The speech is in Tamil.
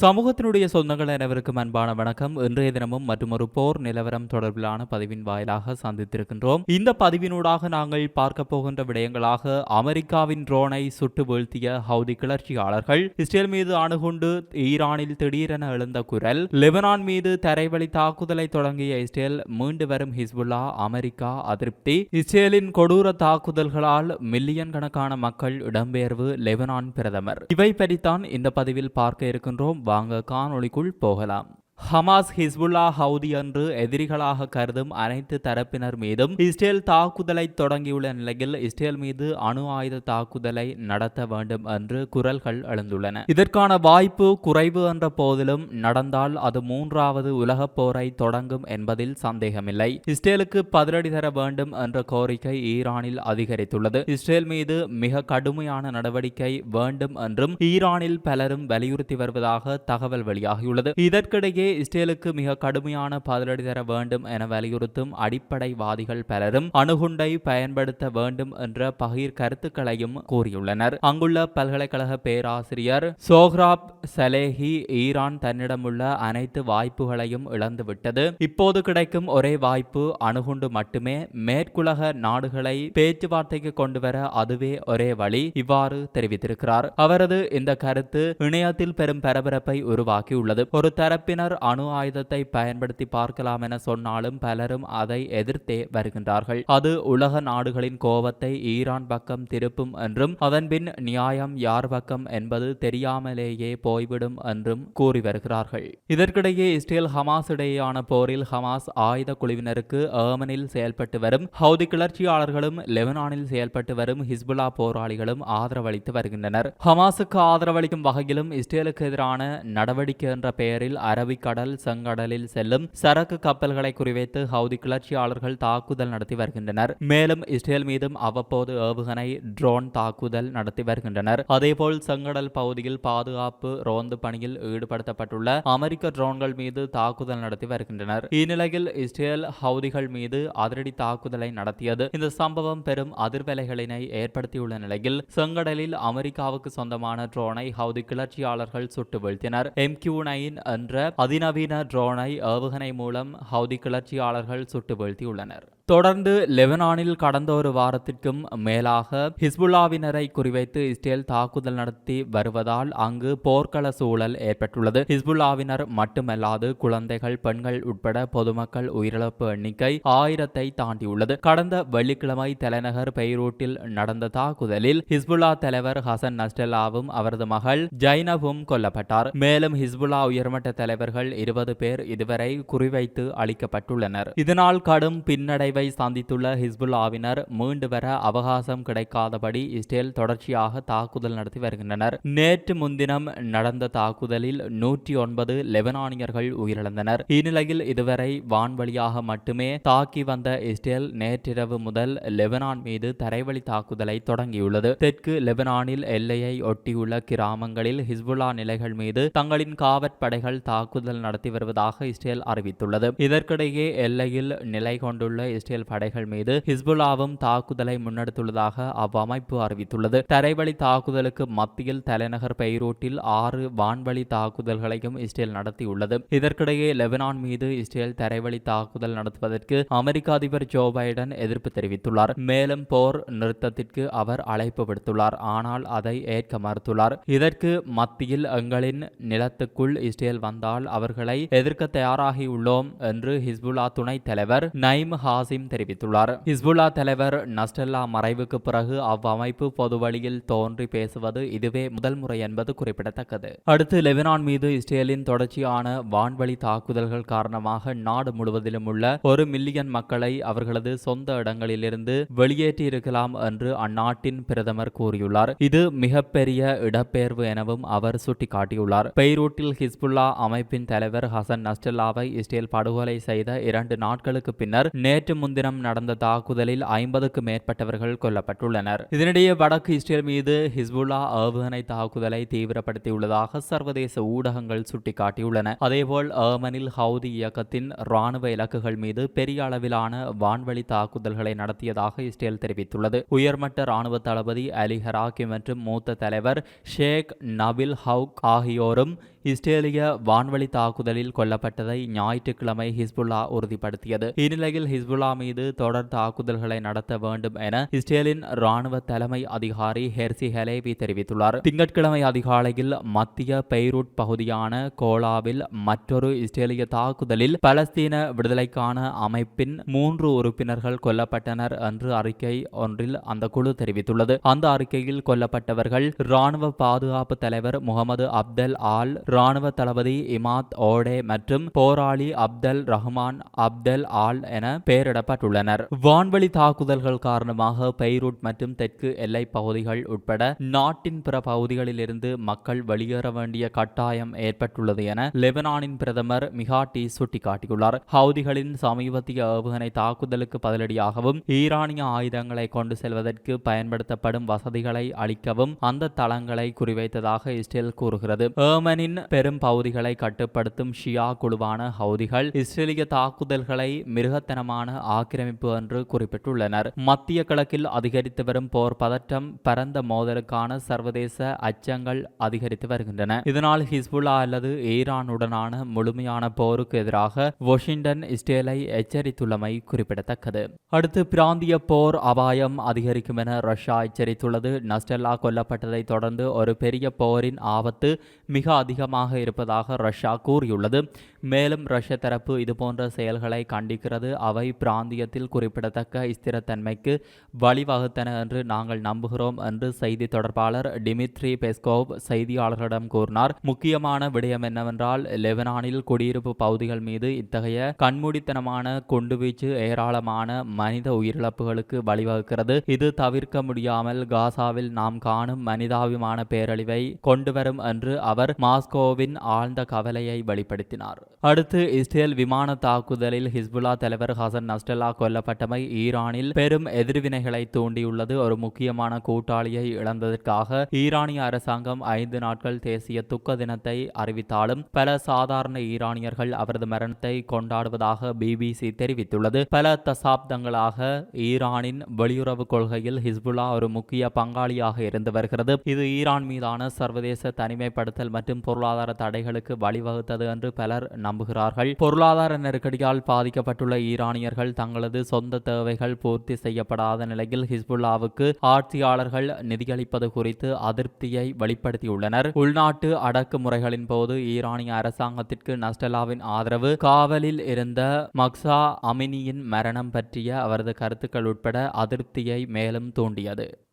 சமூகத்தினுடைய சொந்தங்கள் அனைவருக்கும் அன்பான வணக்கம். இன்றைய தினமும் மற்றொரு போர் நிலவரம் தொடர்பிலான பதிவின் வாயிலாக சந்தித்திருக்கின்றோம். இந்த பதிவினூடாக நாங்கள் பார்க்க போகின்ற விடயங்களாக அமெரிக்காவின் ட்ரோனை சுட்டு வீழ்த்திய ஹவுதி கிளர்ச்சியாளர்கள் இஸ்ரேல் மீது அணுகுண்டு ஈரானில் திடீரென எழுந்த குரல் லெபனான் மீது தரைவழி தாக்குதலை தொடங்கிய இஸ்ரேல் மீண்டு வரும் ஹிஸ்புல்லா அமெரிக்கா அதிருப்தி. இஸ்ரேலின் கொடூர தாக்குதல்களால் மில்லியன் கணக்கான மக்கள் இடம்பெயர்வு லெபனான் பிரதமர். இவை பற்றித்தான் இந்த பதிவில் பார்க்க இருக்கின்றோம். வாங்க காணொளிக்குள் போகலாம். ஹமாஸ் ஹிஸ்புல்லா ஹவுதி என்று எதிரிகளாக கருதும் அனைத்து தரப்பினர் மீதும் இஸ்ரேல் தாக்குதலை தொடங்கியுள்ள நிலையில் இஸ்ரேல் மீது அணு ஆயுத தாக்குதலை நடத்த வேண்டும் என்று குரல்கள் எழுந்துள்ளன. இதற்கான வாய்ப்பு குறைவு என்ற போதிலும் நடந்தால் அது மூன்றாவது உலகப் போரை தொடங்கும் என்பதில் சந்தேகமில்லை. இஸ்ரேலுக்கு பதிலடி தர வேண்டும் என்ற கோரிக்கை ஈரானில் அதிகரித்துள்ளது. இஸ்ரேல் மீது மிக கடுமையான நடவடிக்கை வேண்டும் என்றும் ஈரானில் பலரும் வலியுறுத்தி வருவதாக தகவல் வெளியாகியுள்ளது. இதற்கிடையே இஸ்ரேலுக்கு மிக கடுமையான பதிலடி தர வேண்டும் என வலியுறுத்தும் அடிப்படைவாதிகள் பலரும் அணுகுண்டை பயன்படுத்த வேண்டும் என்ற பகிர் கருத்துக்களையும் கூறியுள்ளனர். அங்குள்ள பல்கலைக்கழக பேராசிரியர் சோஹ்ராப் சலேஹி ஈரான் தன்னிடமுள்ள அனைத்து வாய்ப்புகளையும் இழந்துவிட்டது. இப்போது கிடைக்கும் ஒரே வாய்ப்பு அணுகுண்டு மட்டுமே. மேற்குலக நாடுகளை பேச்சுவார்த்தைக்கு கொண்டு வர அதுவே ஒரே வழி இவ்வாறு தெரிவித்திருக்கிறார். அவரது இந்த கருத்து இணையத்தில் பெரும் பரபரப்பை உருவாக்கியுள்ளது. ஒரு தரப்பினர் அணு ஆயுதத்தை பயன்படுத்தி பார்க்கலாம் என சொன்னாலும் பலரும் அதை எதிர்த்தே வருகின்றார்கள். அது உலக நாடுகளின் கோபத்தை ஈரான் பக்கம் திருப்பும் என்றும் அதன்பின் நியாயம் யார் பக்கம் என்பது தெரியாமலேயே போய்விடும் என்றும் கூறி வருகிறார்கள். இதற்கிடையே இஸ்ரேல் ஹமாஸ் இடையேயான போரில் ஹமாஸ் ஆயுத குழுவினருக்கு ஏமனில் செயல்பட்டு வரும் ஹவுதி கிளர்ச்சியாளர்களும் லெபனானில் செயல்பட்டு வரும் ஹிஸ்புல்லா போராளிகளும் ஆதரவளித்து வருகின்றனர். ஹமாஸுக்கு ஆதரவளிக்கும் வகையிலும் இஸ்ரேலுக்கு எதிரான நடவடிக்கை என்ற பெயரில் அரபிக்கடல் செங்கடலில் செல்லும் சரக்கு கப்பல்களை குறிவைத்து ஹவுதி கிளர்ச்சியாளர்கள் தாக்குதல் நடத்தி வருகின்றனர். மேலும் இஸ்ரேல் மீதும் அவ்வப்போது ஏவுகணை ட்ரோன் தாக்குதல் நடத்தி வருகின்றனர். அதேபோல் செங்கடல் பகுதியில் பாதுகாப்பு ரோந்து பணியில் ஈடுபடுத்தப்பட்டுள்ள அமெரிக்க ட்ரோன்கள் மீது தாக்குதல் நடத்தி வருகின்றனர். இந்நிலையில் இஸ்ரேல் ஹவுதிகள் மீது அதிரடி தாக்குதலை நடத்தியது இந்த சம்பவம் பெரும் அதிர்வலைகளினை ஏற்படுத்தியுள்ள நிலையில் செங்கடலில் அமெரிக்காவுக்கு சொந்தமான ட்ரோனை ஹவுதி கிளர்ச்சியாளர்கள் சுட்டு வீழ்த்தினர். எம் கியூ நைன் என்ற அதின அதிநவீன ட்ரோனை ஏவுகணை மூலம் ஹவுதி கிளர்ச்சியாளர்கள் சுட்டு வீழ்த்தியுள்ளனர் தொடர்ந்து லெபனானில் கடந்த ஒரு வாரத்திற்கும் மேலாக ஹிஸ்புல்லாவினரை குறிவைத்து இஸ்ரேல் தாக்குதல் நடத்தி வருவதால் அங்கு போர்க்கள சூழல் ஏற்பட்டுள்ளது. ஹிஸ்புல்லாவினர் மட்டுமல்லாது குழந்தைகள் பெண்கள் உட்பட பொதுமக்கள் உயிரிழப்பு எண்ணிக்கை ஆயிரத்தை தாண்டியுள்ளது. கடந்த வெள்ளிக்கிழமை தலைநகர் பெய்ரூட்டில் நடந்த தாக்குதலில் ஹிஸ்புல்லா தலைவர் ஹசன் நஸ்டெல்லாவும் அவரது மகள் ஜைனவும் கொல்லப்பட்டார். மேலும் ஹிஸ்புல்லா உயர்மட்ட தலைவர்கள் இருபது பேர் இதுவரை குறிவைத்து அளிக்கப்பட்டுள்ளனர். இதனால் கடும் பின்னடைவு சந்தித்துள்ள ஹிஸ்புல்லாவினர் மீண்டு வர அவகாசம் கிடைக்காதபடி இஸ்ரேல் தொடர்ச்சியாக தாக்குதல் நடத்தி வருகின்றனர். நேற்று முன்தினம் நடந்த தாக்குதலில் நூற்றி ஒன்பது லெபனானியர்கள் உயிரிழந்தனர். இந்நிலையில் இதுவரை வான்வழியாக மட்டுமே தாக்கி வந்த இஸ்ரேல் நேற்றிரவு முதல் லெபனான் மீது தரைவழி தாக்குதலை தொடங்கியுள்ளது. தெற்கு லெபனானில் எல்லையை ஒட்டியுள்ள கிராமங்களில் ஹிஸ்புல்லா நிலைகள் மீது தங்களின் காவற்படைகள் தாக்குதல் நடத்தி வருவதாக இஸ்ரேல் அறிவித்துள்ளது. இதற்கிடையே எல்லையில் நிலை கொண்டுள்ள இஸ்ரேல் படைகள் மீது ஹிஸ்புல்லாவும் தாக்குதலை முன்னெடுத்துள்ளதாக அவ்வமைப்பு அறிவித்துள்ளது. தரைவழி தாக்குதலுக்கு மத்தியில் தலைநகர் பெய்ரூட்டில் ஆறு வான்வழி தாக்குதல்களையும் இஸ்ரேல் நடத்தியுள்ளது. இதற்கிடையே லெபனான் மீது இஸ்ரேல் தரைவழி தாக்குதல் நடத்துவதற்கு அமெரிக்க அதிபர் ஜோ பைடன் எதிர்ப்பு தெரிவித்துள்ளார். மேலும் போர் நிறுத்தத்திற்கு அவர் அழைப்பு விடுத்துள்ளார். ஆனால் அதை ஏற்க மறுத்துள்ளார். இதற்கு மத்தியில் எங்களின் நிலத்துக்குள் இஸ்ரேல் வந்தால் அவர்களை எதிர்க்க தயாராகியுள்ளோம் என்று ஹிஸ்புல்லா துணைத் தலைவர் நைம் ஹாஸ் ஹாசிம் தெரிவித்துள்ளார். ஹிஸ்புல்லா தலைவர் நஸ்டல்லா மறைவுக்கு பிறகு அவ்வமைப்பு பொது வழியில் தோன்றி பேசுவது இதுவே முதல் முறை என்பது குறிப்பிடத்தக்கது. அடுத்து லெபனான் மீது இஸ்ரேலின் தொடர்ச்சியான வான்வழி தாக்குதல்கள் காரணமாக நாடு முழுவதிலும் உள்ள ஒரு மில்லியன் மக்களை அவர்களது சொந்த இடங்களிலிருந்து வெளியேற்றியிருக்கலாம் என்று அந்நாட்டின் பிரதமர் கூறியுள்ளார். இது மிகப்பெரிய இடப்பெயர்வு எனவும் அவர் சுட்டிக்காட்டியுள்ளார். பெய்ரூட்டில் ஹிஸ்புல்லா அமைப்பின் தலைவர் ஹசன் நஸ்டல்லாவை இஸ்ரேல் படுகொலை செய்த இரண்டு நாட்களுக்கு பின்னர் நேற்று முன்தினம் நடந்த தாக்குதலில் ஐம்பதுக்கு மேற்பட்டவர்கள் கொல்லப்பட்டுள்ளனர். இதனிடையே வடக்கு இஸ்ரேல் மீது ஹிஸ்புல்லா ஏவுகணை தாக்குதலை தீவிரப்படுத்தியுள்ளதாக சர்வதேச ஊடகங்கள் சுட்டிக்காட்டியுள்ளன. அதேபோல் ஏமனில் ஹவுதி இயக்கத்தின் ராணுவ இலக்குகள் மீது பெரிய அளவிலான வான்வழி தாக்குதல்களை நடத்தியதாக இஸ்ரேல் தெரிவித்துள்ளது. உயர்மட்ட ராணுவ தளபதி அலி ஹராக்கி மற்றும் மூத்த தலைவர் ஷேக் நபில் ஹவுக் ஆகியோரும் இஸ்ரேலிய வான்வழி தாக்குதலில் கொல்லப்பட்டதை ஞாயிற்றுக்கிழமை ஹிஸ்புல்லா உறுதிப்படுத்தியது. இந்நிலையில் ஹிஸ்புல்லா மீது தொடர் தாக்குதல்களை நடத்த வேண்டும் என இஸ்ரேலின் ராணுவ தலைமை அதிகாரி ஹெர்சி ஹெலேவி தெரிவித்துள்ளார். திங்கட்கிழமை அதிகாலையில் மத்திய பெய்ரூட் பகுதியான கோலாவில் மற்றொரு இஸ்ரேலிய தாக்குதலில் பலஸ்தீன விடுதலைக்கான அமைப்பின் மூன்று உறுப்பினர்கள் கொல்லப்பட்டனர் என்று அறிக்கை ஒன்றில் அந்த குழு தெரிவித்துள்ளது. அந்த அறிக்கையில் கொல்லப்பட்டவர்கள் ராணுவ பாதுகாப்பு தலைவர் முகமது அப்தல் ஆல் ராணுவ தளபதி இமாத் ஓடே மற்றும் போராளி அப்தல் ரஹ்மான் அப்தல் ஆல் என பெயரிடப்பட்டுள்ளனர். வான்வழி தாக்குதல்கள் காரணமாக பெய்ரூட் மற்றும் தெற்கு எல்லை பகுதிகள் உட்பட நாட்டின் பிற பகுதிகளில் இருந்து மக்கள் வெளியேற வேண்டிய கட்டாயம் ஏற்பட்டுள்ளது என லெபனானின் பிரதமர் மிகாட்டி சுட்டிக்காட்டியுள்ளார். ஹவுதிகளின் சமீபத்திய ஏவுகணை தாக்குதலுக்கு பதிலடியாகவும் ஈரானிய ஆயுதங்களை கொண்டு செல்வதற்கு பயன்படுத்தப்படும் வசதிகளை அளிக்கவும் அந்த தளங்களை குறிவைத்ததாக இஸ்ரேல் கூறுகிறது. ஏமனின் பெரும் பகுதிகளை கட்டுப்படுத்தும் ஷியா குழுவான ஹவுதிகள் இஸ்ரேலிய தாக்குதல்களை மிருகத்தனமான ஆக்கிரமிப்பு என்று குறிப்பிட்டுள்ளனர். மத்திய கிழக்கில் அதிகரித்து வரும் போர் பதற்றம் பரந்த மோதலுக்கான சர்வதேச அச்சங்கள் அதிகரித்து வருகின்றன. இதனால் ஹிஸ்புல்லா அல்லது ஈரானுடனான முழுமையான போருக்கு எதிராக வாஷிங்டன் இஸ்ரேலை எச்சரித்துள்ளமை குறிப்பிடத்தக்கது. அடுத்து பிராந்திய போர் அபாயம் அதிகரிக்கும் என ரஷ்யா எச்சரித்துள்ளது. நஸ்டெல்லா கொல்லப்பட்டதை தொடர்ந்து ஒரு பெரிய போரின் ஆபத்து மிக அதிகமாக இருப்பதாக ரஷ்யா கூறியுள்ளது. மேலும் ரஷ்ய தரப்பு இதுபோன்ற செயல்களை கண்டிக்கிறது. அவை பிராந்தியத்தில் குறிப்பிடத்தக்க ஸ்திரத்தன்மைக்கு வழிவகுத்தன என்று நாங்கள் நம்புகிறோம் என்று செய்தி தொடர்பாளர் டிமித்ரி பெஸ்கோவ் செய்தியாளர்களிடம் கூறினார். முக்கியமான விடயம் என்னவென்றால் லெபனானில் குடியிருப்பு பகுதிகள் மீது இத்தகைய கண்மூடித்தனமான குண்டுவீச்சு ஏராளமான மனித உயிரிழப்புகளுக்கு வழிவகுக்கிறது. இது தவிர்க்க முடியாமல் காசாவில் நாம் காணும் மனிதாபிமான பேரழிவை கொண்டுவரும் என்று அவர் மாஸ்கோ மாஸ்கோவின் ஆழ்ந்த கவலையை வெளிப்படுத்தினார். அடுத்து இஸ்ரேல் விமான தாக்குதலில் ஹிஸ்புல்லா தலைவர் ஹசன் நஸ்டல்லா கொல்லப்பட்டமை ஈரானில் பெரும் எதிர்வினைகளை தூண்டியுள்ளது. ஒரு முக்கியமான கூட்டாளியை இழந்ததற்காக ஈரானிய அரசாங்கம் ஐந்து நாட்கள் தேசிய துக்க தினத்தை அறிவித்தாலும் பல சாதாரண ஈரானியர்கள் அவரது மரணத்தை கொண்டாடுவதாக பிபிசி தெரிவித்துள்ளது. பல தசாப்தங்களாக ஈரானின் வெளியுறவு கொள்கையில் ஹிஸ்புல்லா ஒரு முக்கிய பங்காளியாக இருந்து வருகிறது. இது ஈரான் மீதான சர்வதேச தனிமைப்படுத்தல் மற்றும் பொருளாதார தடைகளுக்கு வழிவகுத்தது என்று பலர் நம்புகிறார்கள். பொருளாதார நெருக்கடியால் பாதிக்கப்பட்டுள்ள ஈரானியர்கள் தங்களது சொந்த தேவைகள் பூர்த்தி செய்யப்படாத நிலையில் ஹிஸ்புல்லாவுக்கு ஆட்சியாளர்கள் நிதியளிப்பது குறித்து அதிருப்தியை வெளிப்படுத்தியுள்ளனர். உள்நாட்டு அடக்குமுறைகளின் போது ஈரானிய அரசாங்கத்திற்கு நஸ்டலாவின் ஆதரவு காவலில் இருந்த மக்சா அமினியின் மரணம் பற்றிய அவரது கருத்துக்கள் உட்பட அதிருப்தியை மேலும் தூண்டியது.